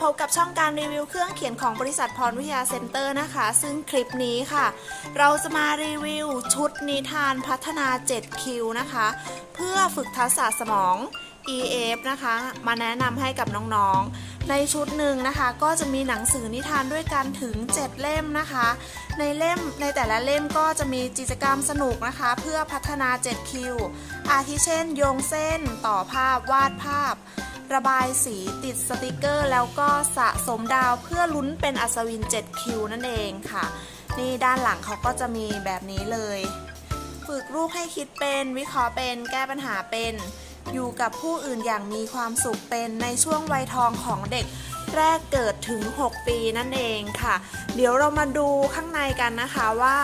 พบกับช่องการรีวิวเครื่องเขียนของบริษัทพรวิทยาเซ็นเตอร์นะคะ ซึ่งคลิปนี้ค่ะ เราจะมารีวิวชุดนิทานพัฒนา 7 คิวนะคะ เพื่อฝึกทักษะสมอง EF นะคะ มาแนะนำให้กับน้องๆ ในชุดหนึ่งนะคะ ก็จะมีหนังสือนิทานด้วยกันถึง 7 เล่มนะคะ ในเล่มในแต่ละเล่มก็จะมีกิจกรรมสนุกนะคะ เพื่อพัฒนา 7 คิว อาทิเช่น โยงเส้น ต่อภาพวาดภาพ ระบายสีติดสติกเกอร์ แล้วก็สะสมดาวเพื่อลุ้นเป็นอัศวิน 7 คิวนั่นเองค่ะ นี่ด้านหลังเขาก็จะมีแบบนี้เลย ฝึกลูกให้คิดเป็นวิเคราะห์เป็นแก้ปัญหาเป็น อยู่กับผู้อื่นอย่างมีความสุขเป็นในช่วงวัยทองของเด็กแรกเกิดถึง 6 ปีนั่นเองค่ะ เดี๋ยวเรามาดูข้างในกันนะคะว่า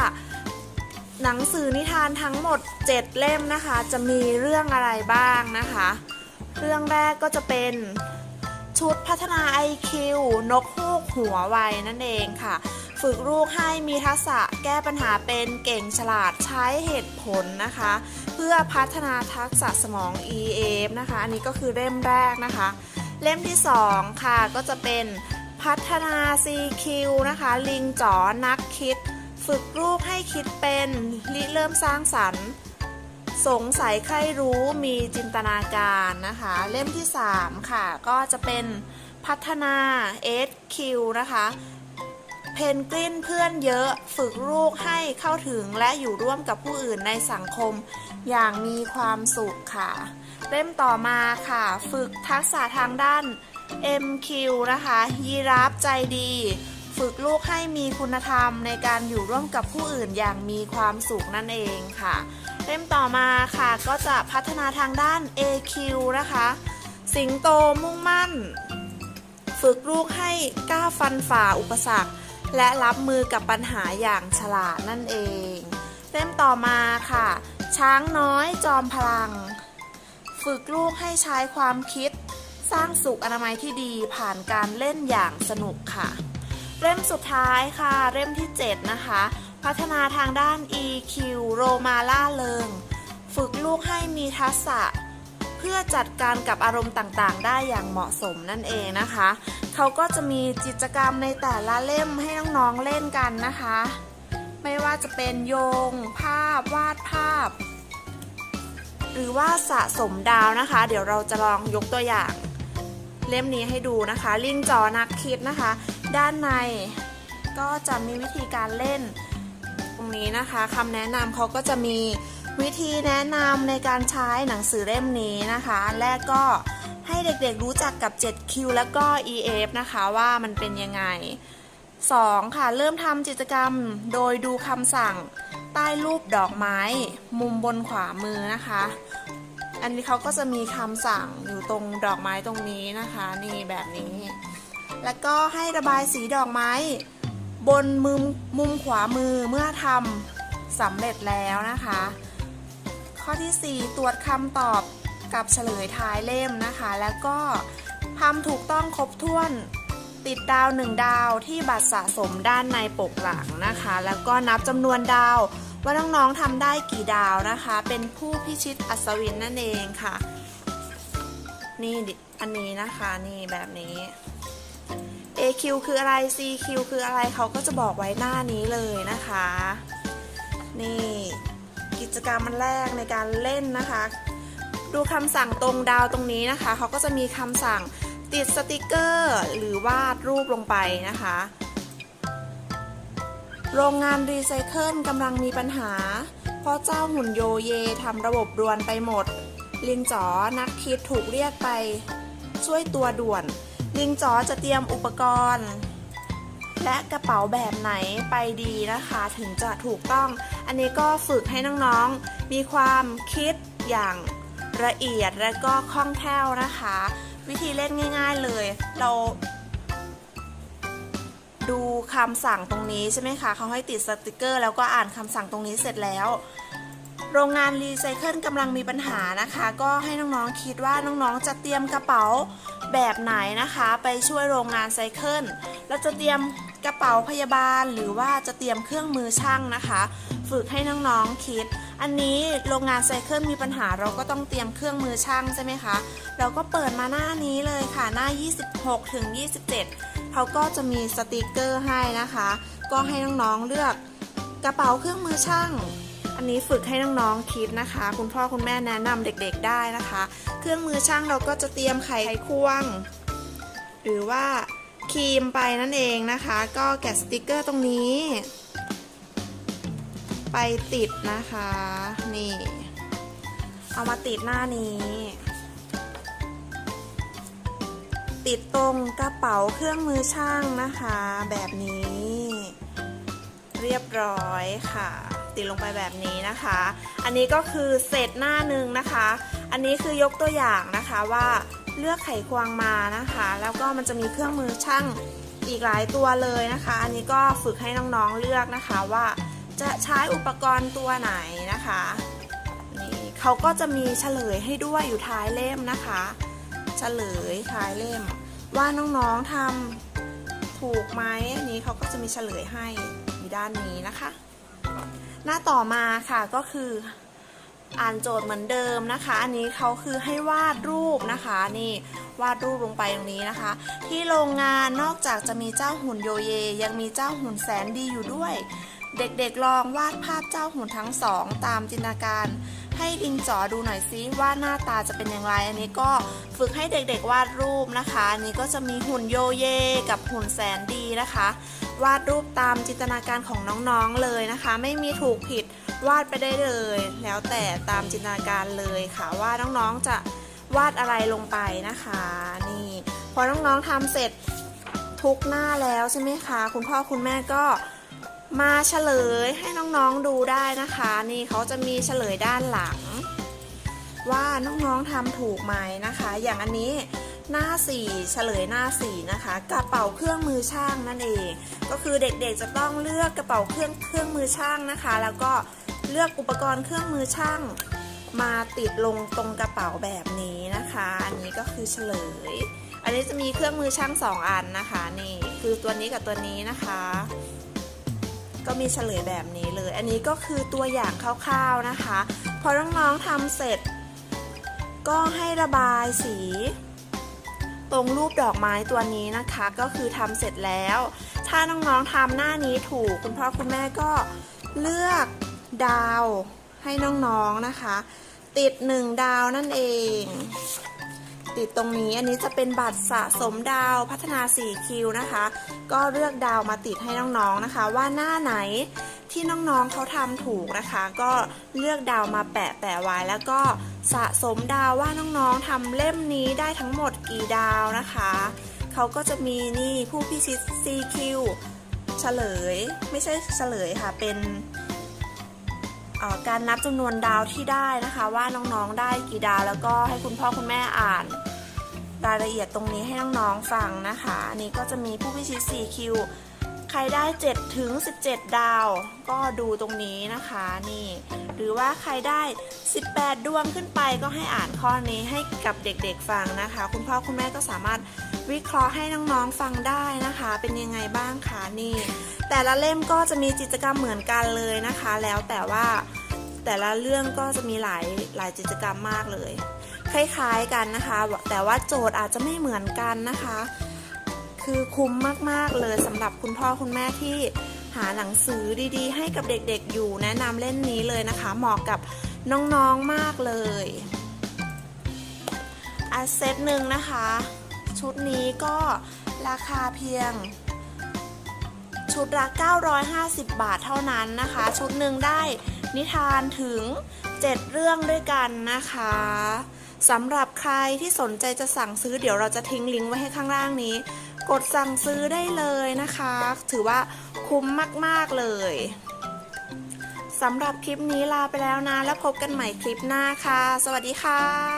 หนังสือนิทานทั้งหมด 7 เล่มนะคะ จะมีเรื่องอะไรบ้างนะคะ เรื่องแรกก็จะเป็นชุดพัฒนา IQ นกฮูกหัวไวนั่นเองค่ะ ฝึกลูกให้มีทักษะแก้ปัญหาเป็นเก่งฉลาดใช้เหตุผลนะคะ เพื่อพัฒนาทักษะสมอง EF นะคะ อันนี้ก็คือเล่มแรกนะคะ เล่มที่ 2 ค่ะก็จะเป็นพัฒนา CQ นะคะ ลิงจ๋อนักคิด ฝึกลูกให้คิดเป็นริเริ่มสร้างสรรค์ สงสัยใครรู้มีจินตนาการนะคะ เล่มที่ 3 ค่ะ ก็จะเป็นพัฒนา SQ นะคะ เพนกวินเพื่อนเยอะฝึกลูกให้เข้าถึงและอยู่ร่วมกับผู้อื่นในสังคมอย่างมีความสุขค่ะ เล่มต่อมาค่ะ ฝึกทักษะทางด้าน MQ นะคะ ยีราฟใจดี ฝึกลูกให้มีคุณธรรมในการอยู่ร่วมกับผู้อื่นอย่างมีความสุขนั่นเองค่ะ เล่มต่อมาค่ะก็จะพัฒนาทางด้าน AQ นะคะ สิงโตมุ่งมั่น ฝึกลูกให้กล้าฟันฝ่าอุปสรรค และรับมือกับปัญหาอย่างฉลาดนั่นเอง เล่มต่อมาค่ะ ช้างน้อยจอมพลัง ฝึกลูกให้ใช้ความคิด สร้างสุขอนามัยที่ดีผ่านการเล่นอย่างสนุกค่ะ เล่มสุดท้ายค่ะ เล่มที่ 7 นะคะ พัฒนาทางด้าน EQ โรมาล่าเริง ฝึกลูกให้มีทักษะ เพื่อจัดการกับอารมณ์ต่างๆ ได้อย่างเหมาะสมนั่นเองนะคะ เขาก็จะมีกิจกรรมในแต่ละเล่มให้น้องๆเล่นกันนะคะ ไม่ว่าจะเป็นโยง ภาพ วาดภาพ หรือว่าสะสมดาวนะคะ เดี๋ยวเราจะลองยกตัวอย่าง เล่มนี้ให้ดูนะคะ ลิงจอนักคิดนะคะ ด้านในก็จะมีวิธีการเล่น นี้นะคะคำแนะนำเขาก็จะมีวิธีแนะนำในการใช้หนังสือเล่มนี้นะคะ แรกก็ให้เด็กๆรู้จักกับ 7Q แล้วก็ EF นะคะว่ามันเป็นยังไง 2. ค่ะ เริ่มทำกิจกรรมโดยดูคำสั่งใต้รูปดอกไม้ มุมบนขวามือนะคะ อันนี้เขาก็จะมีคำสั่งอยู่ตรงดอกไม้ตรงนี้นะคะ นี่แบบนี้ แล้วก็ให้ระบายสีดอกไม้ บนมุมมุมขวามือเมื่อทำสำเร็จแล้วนะคะ ข้อที่ 4 ตรวจคำตอบกับเฉลยท้ายเล่มนะคะ แล้วก็ทำถูกต้องครบถ้วนติดดาว 1 ดาวที่บัตรสะสมด้านในปกหลังนะคะ แล้วก็นับจำนวนดาว ว่าน้องๆทำได้กี่ดาวนะคะ เป็นผู้พิชิตอัศวินนั่นเองค่ะ นี่อันนี้นะคะนี่แบบนี้ AQ คืออะไร CQ คืออะไรเขาก็จะบอกไว้หน้านี้เลยนะคะ นี่กิจกรรมมันแรกในการเล่นนะคะ ดูคำสั่งตรงดาวตรงนี้นะคะ เขาก็จะมีคำสั่งติดสติกเกอร์ หรือวาดรูปลงไปนะคะ โรงงานรีไซเคิลกำลังมีปัญหา เพราะเจ้าหุ่นโยเยทำระบบรวนไปหมด ลิงจ๋อนักคิดถูกเรียกไป ช่วยตัวด่วน ลิงจ๋อจะเตรียมอุปกรณ์ และกระเป๋าแบบไหนไปดีนะคะ ถึงจะถูกต้อง อันนี้ก็ฝึกให้น้องๆ มีความคิดอย่างละเอียดและก็คล่องแคล่วนะคะ วิธีเล่นง่าย ๆเลย เราดูคำสั่งตรงนี้ใช่ไหมคะเขาให้ติดสติกเกอร์ แล้วก็อ่านคำสั่งตรงนี้เสร็จแล้ว โรงงานรีไซเคิลกำลังมีปัญหานะคะ ก็ให้น้องๆคิดว่าน้องๆจะเตรียมกระเป๋าแบบไหนนะคะ ไปช่วยโรงงานไซเคิลแล้วจะเตรียมกระเป๋าพยาบาล หรือว่าจะเตรียมเครื่องมือช่างนะคะ ฝึกให้น้องๆคิด อันนี้โรงงานไซเคิลมีปัญหาเราก็ต้องเตรียมเครื่องมือช่างใช่ไหมคะ เราก็เปิดมาหน้านี้เลยค่ะหน้า 26ถึง27 เขาก็จะมีสติกเกอร์ให้นะคะ ก็ให้น้องๆเลือกกระเป๋าเครื่องมือช่าง อันนี้ฝึกให้น้องๆคิดนะคะ คุณพ่อคุณแม่แนะนำเด็กๆได้นะคะ เครื่องมือช่างเราก็จะเตรียมไขควง หรือว่าครีมไปนั่นเองนะคะ ก็แกะสติกเกอร์ตรงนี้ ไปติดนะคะ นี่ เอามาติดหน้านี้ ติดตรงกระเป๋าเครื่องมือช่างนะคะ แบบนี้ เรียบร้อยค่ะ ติดลงไปแบบนี้นะคะ อันนี้ก็คือเศษหน้าหนึ่งนะคะ อันนี้คือยกตัวอย่างนะคะว่าเลือกไขควงมานะคะ แล้วก็มันจะมีเครื่องมือช่างอีกหลายตัวเลยนะคะ อันนี้ก็ฝึกให้น้องๆเลือกนะคะว่าจะใช้อุปกรณ์ตัวไหนนะคะนี่เขาก็จะมีเฉลยให้ด้วยอยู่ท้ายเล่มนะคะ เฉลยท้ายเล่ม ว่าน้องๆทำถูกไหมอันนี้เขาก็จะมีเฉลยให้อยู่ด้านนี้นะคะ หน้าต่อมาค่ะก็คืออ่านโจทย์เหมือนเดิมนะคะ อันนี้เขาคือให้วาดรูปนะคะนี่วาดรูปลงไปตรงนี้นะคะ ที่โรงงานนอกจากจะมีเจ้าหุ่นโยเย ยังมีเจ้าหุ่นแสนดีอยู่ด้วย เด็กๆลองวาดภาพเจ้าหุ่นทั้งสองตามจินตนาการ ให้ดินจอดูหน่อยซิว่าหน้าตาจะเป็นอย่างไร อันนี้ก็ฝึกให้เด็กๆวาดรูปนะคะ อันนี้ก็จะมีหุ่นโยเย กับหุ่นแสนดีนะคะ วาดรูปตามจินตนาการของน้องๆเลยนะคะ ไม่มีถูกผิดวาดไปได้เลย แล้วแต่ตามจินตนาการเลยค่ะ ว่าน้องๆจะวาดอะไรลงไปนะคะ นี่พอน้องๆทำเสร็จทุกหน้าแล้วใช่ไหมคะ คุณพ่อคุณแม่ก็มาเฉลยให้น้องๆดูได้นะคะ นี่เขาจะมีเฉลยด้านหลัง ว่าน้องๆทำถูกไหมนะคะ อย่างอันนี้ หน้า 4 เฉลยหน้า 4 นะคะ กระเป๋าเครื่องมือช่างนั่นเอง ก็คือเด็กๆจะต้องเลือกกระเป๋าเครื่องเครื่องมือช่างนะคะ แล้วก็เลือกอุปกรณ์เครื่องมือช่าง มาติดลงตรงกระเป๋าแบบนี้นะคะ อันนี้ก็คือเฉลย อันนี้จะมีเครื่องมือช่าง 2 อันนะคะนี่คือตัวนี้กับตัวนี้นะคะ ก็มีเฉลยแบบนี้เลย อันนี้ก็คือตัวอย่างคร่าวๆนะคะ พอน้องๆทำเสร็จ ก็ให้ระบายสี ตรงรูปดอกไม้ตัวนี้นะคะ ก็คือทำเสร็จแล้ว ถ้าน้องๆทำหน้านี้ถูกคุณพ่อคุณแม่ก็เลือกดาวให้น้องๆนะคะ ติดหนึ่งดาวนั่นเอง ติดตรงนี้ อันนี้จะเป็นบัตรสะสมดาวพัฒนา 4 คิวนะคะ ก็เลือกดาวมาติดให้น้องๆนะคะ ว่าหน้าไหนที่น้องๆเขาทำถูกนะคะ ก็เลือกดาวมาแปะแปะไว้ แล้วก็สะสมดาวว่าน้องๆทำเล่มนี้ได้ทั้งหมดกี่ดาวนะคะเขาก็จะมีนี่ผู้พิชิต CQ เฉลย ไม่ใช่เฉลยค่ะเป็นการนับจำนวนดาวที่ได้นะคะ ว่าน้องๆได้กี่ดาวแล้วก็ให้คุณพ่อคุณแม่อ่าน รายละเอียดตรงนี้ให้น้องๆฟังนะคะอันนี้ก็จะมีผู้พิชิต 4 คิว ใครได้ 7 ถึง 17 ดาว ก็ดูตรงนี้นะคะนี่ หรือว่าใครได้ 18 ดวงขึ้นไปก็ให้อ่านข้อนี้ให้กับเด็กๆฟังนะคะ คุณพ่อคุณแม่ก็สามารถวิเคราะห์ให้น้องๆฟังได้นะคะ เป็นยังไงบ้างคะนี่ แต่ละเล่มก็จะมีกิจกรรมเหมือนกันเลยนะคะ แล้วแต่ว่าแต่ละเรื่องก็จะมีหลายหลายกิจกรรมมากเลย คล้ายๆกันนะคะ แต่ว่าโจทย์อาจจะไม่เหมือนกันนะคะ คือคุ้มมากๆเลยสำหรับคุณพ่อคุณแม่ที่หาหนังสือดีๆ ให้กับเด็กๆอยู่แนะนำเล่นนี้เลยนะคะ เหมาะกับน้องๆมากเลยอัเซตหนึ่งนะคะ ชุดนี้ก็ราคาเพียง ชุดละ 950 บาทเท่านั้นนะคะ ชุดหนึ่งได้นิทานถึง 7 เรื่องด้วยกันนะคะ สำหรับใครที่สนใจจะสั่งซื้อเดี๋ยวเราจะทิ้งลิงก์ไว้ให้ข้างล่างนี้ กดสั่งซื้อได้เลยนะคะ ถือว่าคุ้มมากๆเลยสำหรับคลิปนี้ลาไปแล้วนะ แล้วพบกันใหม่คลิปหน้าค่ะ สวัสดีค่ะ